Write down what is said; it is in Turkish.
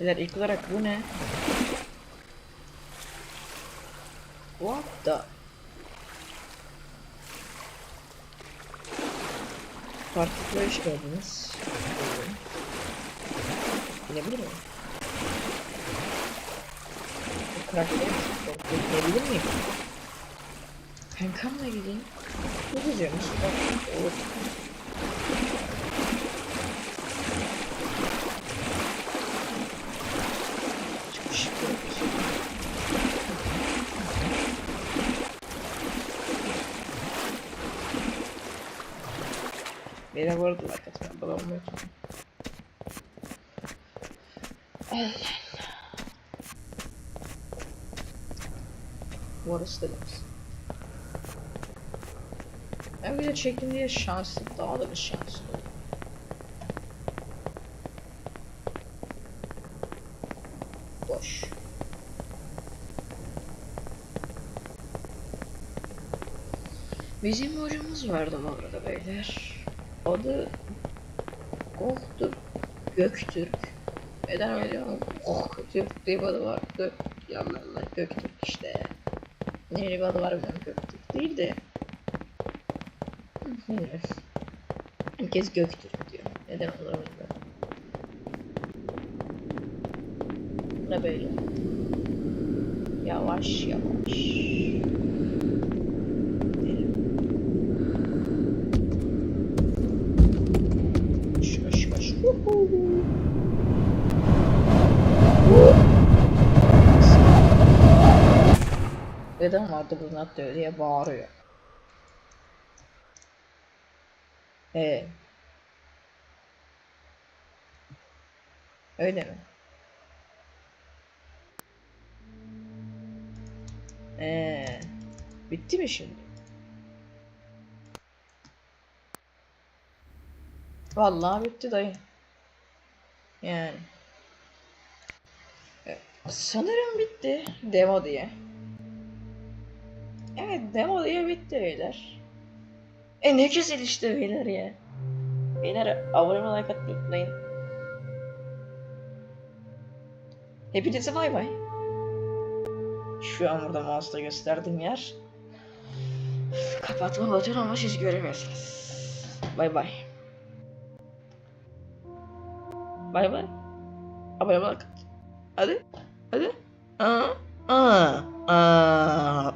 Beyler ilk olarak bu ne? What the? Partiküle hoş geldiniz. Binebilir miyim? Bu karakteri bekleyebilir miyim? Kankamla gideyim. Ne? Bak, olur. Beni bu arada like atmayı abone olmayı unutmayın. Allah Allah. Da demiş. Ben video çektim diye şanslı, daha da bir şanslı oldum. Boş. Bizim hocamız vardı bu arada beyler. Adı Gohtür Göktürk. Neden öyle ama Gohtürk diye bir adı vardı. Yanlarına Göktürk işte. Ne bir adı var bilmiyorum Göktürk değil de. Bilmiyorum. Herkes Göktürk diyor. Neden olur Ne böyle? Yavaş yavaş. Neden vardı bunu atlıyor diye bağırıyor. Ee. Öyle mi? Ee, bitti mi şimdi? Vallahi bitti dayı. Yani. Evet, sanırım bitti demo diye. Evet demo diye bitti beyler. E ne güzel işte beyler ya. Beyler abone olmayı like atmayı unutmayın. Hepinize bay bay. Şu an burada mouse'da gösterdiğim yer. Kapatma butonu ama siz göremiyorsunuz. Bay bay. Bay bay. Abone olmayı Hadi. Hadi. Aa. Aa. Aa.